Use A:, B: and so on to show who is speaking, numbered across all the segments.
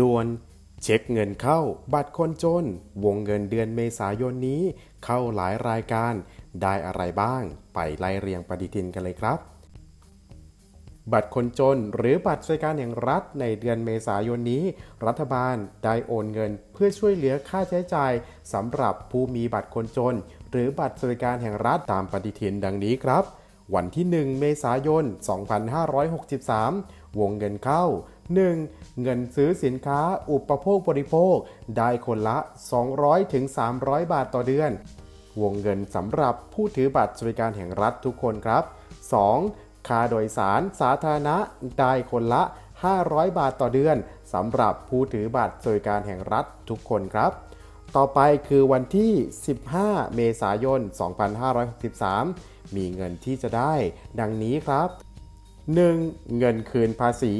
A: ด่วน เช็คเงินเข้า บัตรคนจน วงเงินเดือนเมษายนนี้ เข้าหลายรายการ ได้อะไรบ้าง ไปไล่เรียงปฏิทินกันเลยครับ บัตรคนจนหรือบัตรสวัสดิการแห่งรัฐในเดือนเมษายนนี้ รัฐบาลได้โอนเงินเพื่อช่วยเหลือค่าใช้จ่ายสำหรับผู้มีบัตรคนจน หรือบัตรสวัสดิการแห่งรัฐตามปฏิทินดังนี้ครับ วันที่ 1 เมษายน 2563 วงเงินเข้า 1. เงินซื้อสินค้าอุปโภคบริโภค ได้คนละ200ถึง300 บาทต่อเดือน วงเงินสำหรับผู้ถือบัตรสวัสดิการแห่งรัฐทุกคนครับ 2. ค่าโดยสารสาธารณะได้คนละ 500 บาทต่อเดือนสำหรับผู้ถือบัตรสวัสดิการแห่งรัฐทุกคนครับ ต่อไปคือวันที่ 15 เมษายน 2563 มีเงินที่จะได้ ดังนี้ครับ 1. เงินคืนภาษี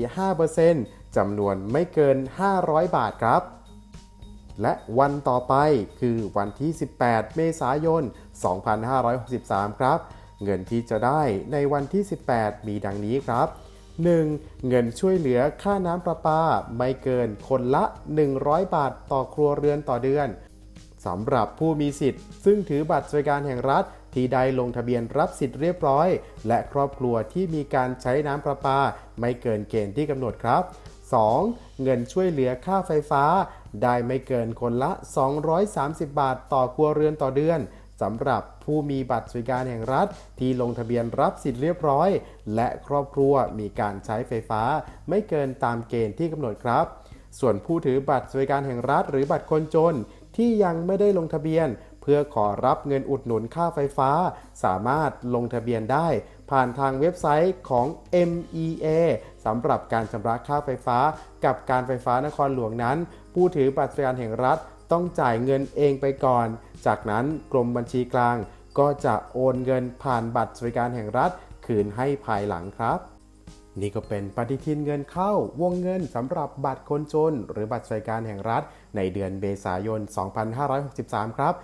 A: 5%จำนวนไม่เกิน 500 บาทครับ และวันต่อไปคือวันที่ 18 เมษายน 2563 ครับ เงินที่จะได้ในวันที่ 18 มีดังนี้ครับ 1. เงินช่วยเหลือค่าน้ำประปาไม่เกินคนละ 100 บาทต่อครัวเรือนต่อเดือนสำหรับผู้มีสิทธิ์ ซึ่งถือบัตรสวัสดิการแห่งรัฐ ที่ได้ลงทะเบียนรับสิทธิ์เรียบร้อย และครอบครัวที่มีการใช้น้ำประปา ไม่เกินเกณฑ์ที่กำหนดครับ 2. เงินช่วยเหลือค่าไฟฟ้า ได้ไม่เกินคนละ 230 บาทต่อครัวเรือนต่อเดือนสำหรับผู้มีบัตรสวัสดิการแห่งรัฐ ที่ลงทะเบียนรับสิทธิ์เรียบร้อย และครอบครัวมีการใช้ไฟฟ้า ไม่เกินตามเกณฑ์ที่กำหนดครับ ส่วนผู้ถือบัตรสวัสดิการแห่งรัฐ หรือบัตรคนจน ที่ยังไม่ได้ลงทะเบียน เพื่อขอรับเงินอุดหนุนค่าไฟฟ้า สามารถลงทะเบียนได้ ผ่านทางเว็บไซต์ของ MEA สำหรับการชำระค่าไฟฟ้า กับการไฟฟ้านครหลวงนั้น ผู้ถือบัตรสวัสดิการแห่งรัฐต้องจ่ายเงินเองไปก่อน จากนั้นกรมบัญชีกลาง ก็จะโอนเงินผ่านบัตรสวัสดิการแห่งรัฐ คืนให้ภายหลังครับ นี่ก็เป็นปฏิทินเงินเข้าวงเงินสำหรับบัตรคนจน หรือบัตรสวัสดิการแห่งรัฐ ในเดือนเมษายน 2563 ครับ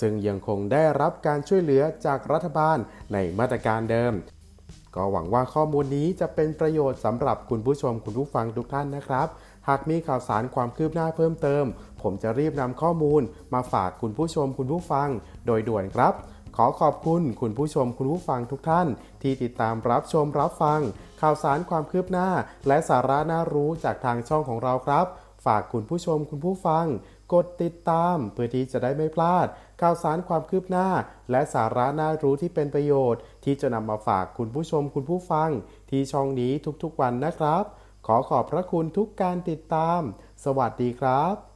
A: ซึ่งยังคงได้รับการช่วยเหลือจากรัฐบาลในมาตรการเดิม ก็หวังว่าข้อมูลนี้จะเป็นประโยชน์สำหรับคุณผู้ชมคุณผู้ฟังทุกท่านนะครับ หากมีข่าวสารความคืบหน้าเพิ่มเติม ผมจะรีบนำข้อมูลมาฝากคุณผู้ชมคุณผู้ฟัง โดยด่วนครับ ขอขอบคุณคุณผู้ชมคุณผู้ฟังทุกท่าน ที่ติดตามรับชมรับฟัง ข่าวสารความคืบหน้า และสาระน่ารู้จากทางช่องของเราครับ ฝากคุณผู้ชมคุณผู้ฟัง กดติดตามเพื่อที่จะได้ไม่พลาด ข่าวสารความคืบหน้า และสาระน่ารู้ที่เป็นประโยชน์ ที่จะนำมาฝากคุณผู้ชมคุณผู้ฟัง ที่ช่องนี้ทุกๆวันนะครับ ขอขอบพระคุณทุกการติดตาม สวัสดีครับ